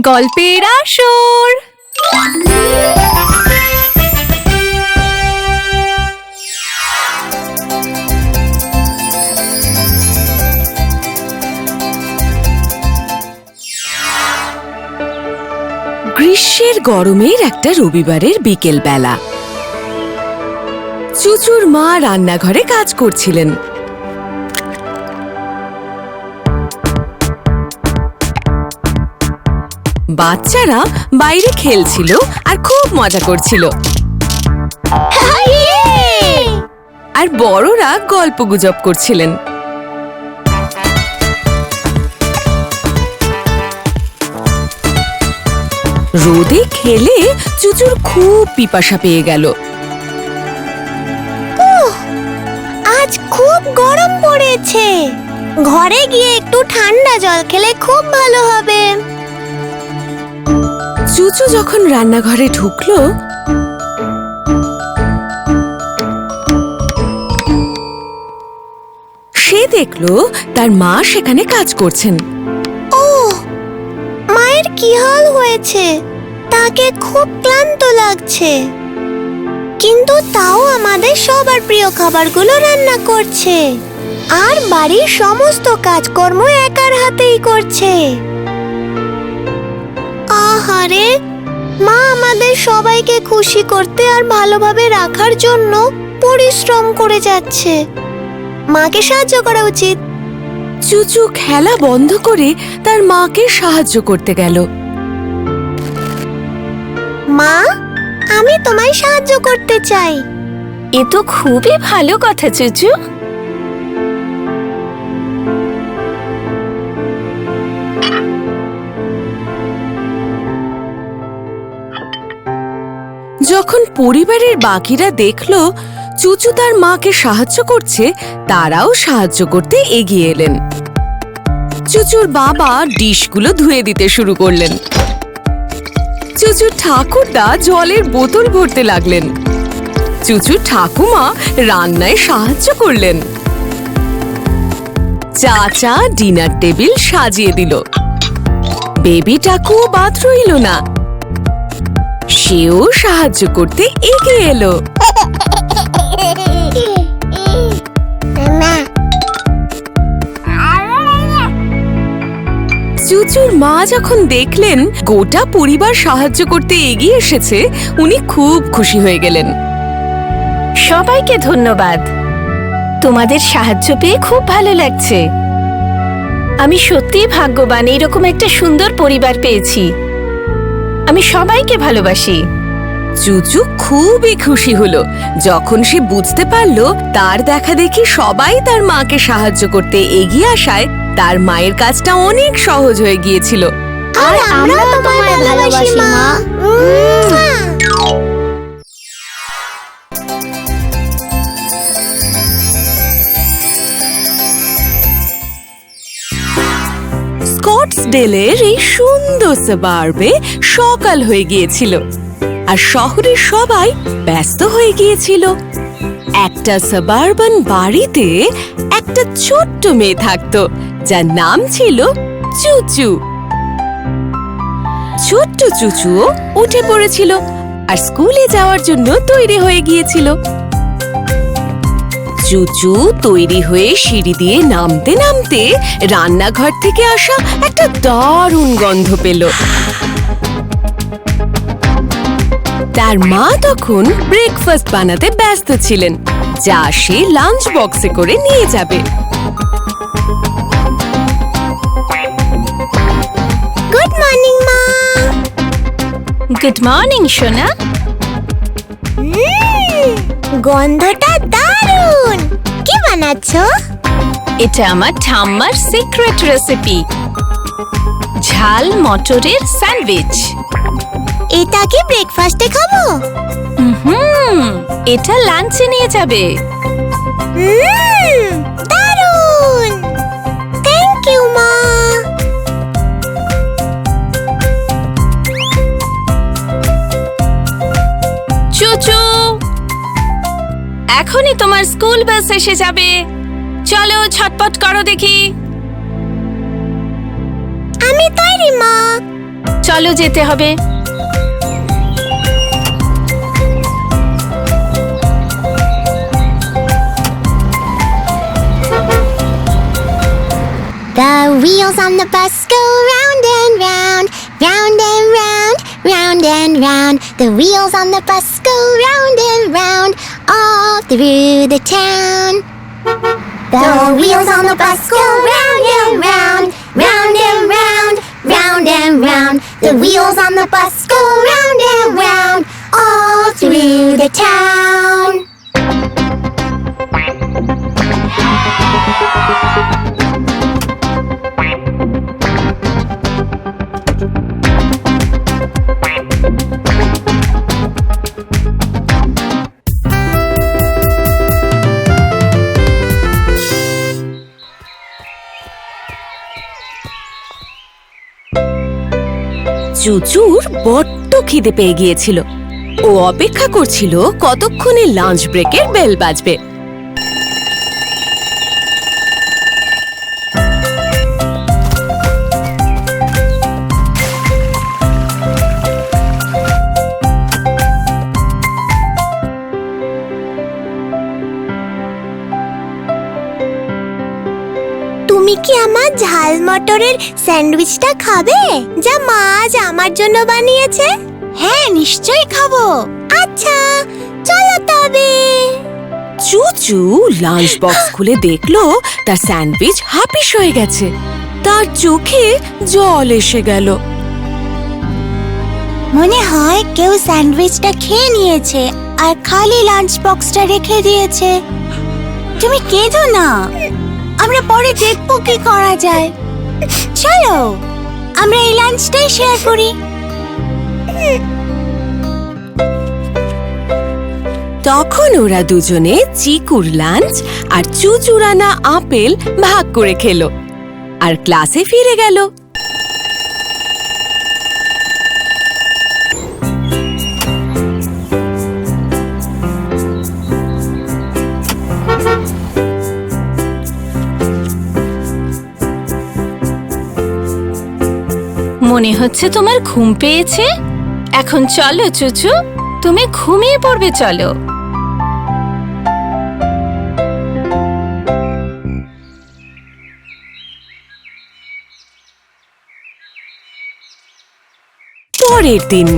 গল্পের আসর। গ্রীষ্মের গরমের একটা রবিবারের বিকেল বেলা চুচুর মা রান্নাঘরে কাজ করছিলেন। বাচ্চারা বাইরে খেলছিল আর খুব মজা করছিল। আর বড়রা গল্প গুজব করছিলেন। রোদে খেলে চুচুর খুব পিপাসা পেয়ে গেল। আজ খুব গরম পড়েছে। ঘরে গিয়ে একটু ঠান্ডা জল খেলে খুব ভালো হবে। চুচু যখন রান্নাঘরে ঢুকলো, সে দেখল তার মা সেখানে কাজ করছেন। ও, মায়ের কি হাল হয়েছে? তাকে খুব ক্লান্ত লাগছে। কিন্তু তাও আমাদের সবার প্রিয় খাবারগুলো রান্না করছে। আর বাড়ির সমস্ত কাজকর্ম একার হাতেই করছে। আহারে মা আমাদের সবাইকে খুশি করতে আর ভালোভাবে রাখার জন্য পরিশ্রম করে যাচ্ছে। মাকে সাহায্য করা উচিত। চুচু খেলা বন্ধ করে তার মাকে সাহায্য করতে গেল। মা আমি তোমায় সাহায্য করতে চাই। এ তো খুবই ভালো কথা চুচু। যখন পরিবারের বাকিরা দেখল চুচু তার মাকে সাহায্য করছে, তারাও সাহায্য করতে এগিয়ে এলেন। চুচুর বাবা ডিশগুলো ধুয়ে দিতে শুরু করলেন। চুচুর ঠাকুরদা জলের বোতল ভরতে লাগলেন। চুচুর ঠাকুমা রান্নায় সাহায্য করলেন। চাচা ডিনার টেবিল সাজিয়ে দিল। বেবি টাকুও বাদ রইল না। সেও সাহায্য করতে এগিয়ে এলো। চুচুর মা যখন দেখলেন গোটা পরিবার সাহায্য করতে এগিয়ে এসেছে, উনি খুব খুশি হয়ে গেলেন। সবাইকে ধন্যবাদ। তোমাদের সাহায্য পেয়ে খুব ভালো লাগছে। আমি সত্যিই ভাগ্যবান, এইরকম একটা সুন্দর পরিবার পেয়েছি। আমি সবাইকে ভালোবাসি। চুচু খুবই খুশি হলো। যখন সে বুঝতে পারল তার দেখা দেখি সবাই তার মাকে সাহায্য করতে এগিয়ে আসায় তার মায়ের কাজটা অনেক সহজ হয়ে গিয়েছিল। আর আমরা তোমায় ভালোবাসি মা। স্কটসডেলের এই সুন্দর সাবার্বে সকাল হয়ে গিয়েছিল। আর শহরের সবাই ব্যস্ত হয়ে গিয়েছিল। একটা সাবারবান বাড়িতে একটা ছোট্ট মেয়ে থাকতো, যার নাম ছিল চুচু। ছোট্ট চুচুও উঠে পড়েছিল আর স্কুলে যাওয়ার জন্য তৈরি হয়ে গিয়েছিল। চুচু তৈরি হয়ে সিঁড়ি দিয়ে নামতে নামতে রান্নাঘর থেকে আসা একটা দারুণ গন্ধ পেল। তার মা তখন ব্রেকফাস্ট বানাতে ব্যস্ত ছিলেন যা সে লাঞ্চ বক্সে করে নিয়ে যাবে। গুড মর্নিং মা। গুড মর্নিং সোনা। গন্ধটা দারুণ কি বানাচ্ছো? এটা আমার ঠাম্মার সিক্রেট রেসিপি ঝাল মটরের স্যান্ডউইচ। এটা কি ব্রেকফাস্টে খাব? হুম এটা লাঞ্চে নিয়ে যাবে। এখনই তোমার স্কুল বাস এসে যাবে চলো ছটপট করো দেখি আমি তৈরি মা চলো যেতে হবে The wheels on the bus go round and round, round and round, round and round. The wheels on the bus go through the town. The wheels on the bus go round and round, round and round, round and round. The wheels on the bus go চুচুর বড্ড খিদে পেয়ে গিয়েছিল। ও অপেক্ষা করছিল কতক্ষণে lunch ব্রেকের bell বাজবে। তুমি কি আমার ঝাল মটরের স্যান্ডউইচটা খাবে যা মা আজ আমার জন্য বানিয়েছে? হ্যাঁ নিশ্চয়ই খাব। আচ্ছা চলো তবে। চুচু লাঞ্চ বক্স খুলে দেখল তার স্যান্ডউইচ হাপিস হয়ে গেছে। তার চোখে জল এসে গেল। মনে হয় কেউ স্যান্ডউইচটা খেয়ে নিয়েছে আর খালি লাঞ্চ বক্সটা রেখে দিয়েছে। তুমি কেঁদো না। আমরা পরে দেখব কি করা যায়। চলো, আমরা এই লাঞ্চটাই শেয়ার করি। তখন ওরা দুজনে চিকুর লাঞ্চ আর চুচুরানা আপেল ভাগ করে খেলো। আর ক্লাসে ফিরে গেল। মনে হচ্ছে তোমার ঘুম পেয়েছে? এখন চলো চুচু। তুমি ঘুমিয়ে পড়বে চলো। পরের দিন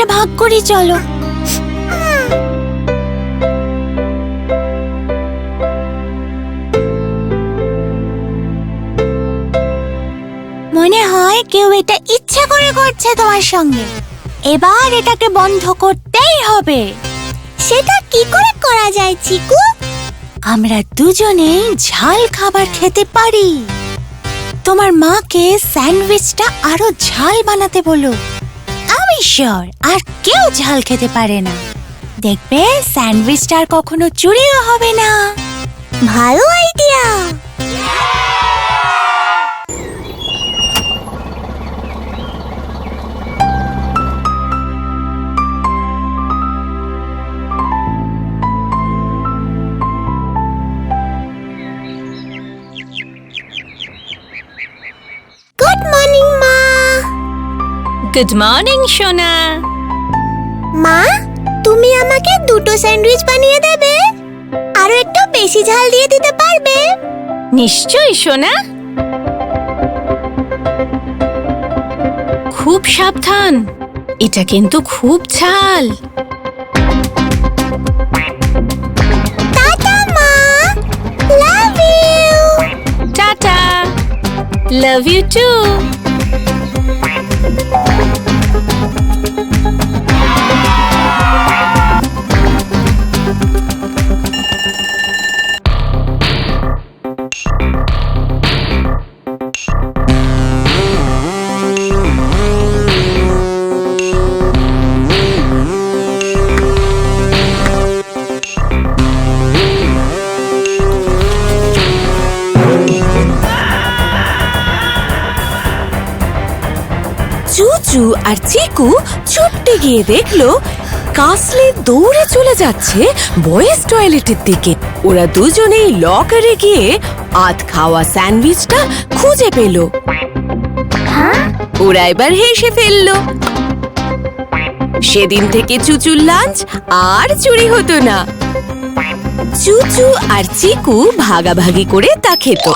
আমরা ভাগ করি চলো। মনে হয় কেউ এটা ইচ্ছা করে করছে তোমার সঙ্গে। এবার এটাকে বন্ধ করতেই হবে। সেটা কি করে করা যায়, চিকু? আমরা দুজনে ঝাল খাবার খেতে পারি। তোমার মাকে স্যান্ডউইচটা আরও ঝাল বানাতে বলো। শিওর, আর কেউ ঝাল খেতে পারে না। দেখবে, স্যান্ডউইচটা আর কখনো চুরিও হবে না। ভালো আইডিয়া গুড মর্নিং সোনা। মা তুমি আমাকে দুটো স্যান্ডউইচ বানিয়ে দেবে। আরও একটু বেশি ঝাল দিয়ে দিতে পারবে। নিশ্চয়ই সোনা। খুব সাবধান। এটা কিন্তু খুব ঝাল। টাটা মা। লাভ চুচু আর চিকু ছুটতে গিয়ে দেখল কাসলি দৌড়ে চলে যাচ্ছে বয়েজ টয়লেটের দিকে। ওরা দুজনেই লকারে গিয়ে আধ খাওয়া স্যান্ডউইচটা খুঁজে পেল। ওরা এবার হেসে ফেলল। সেদিন থেকে চুচুর লাঞ্চ আর চুরি হতো না। চুচু আর চিকু ভাগাভাগি করে তা খেত।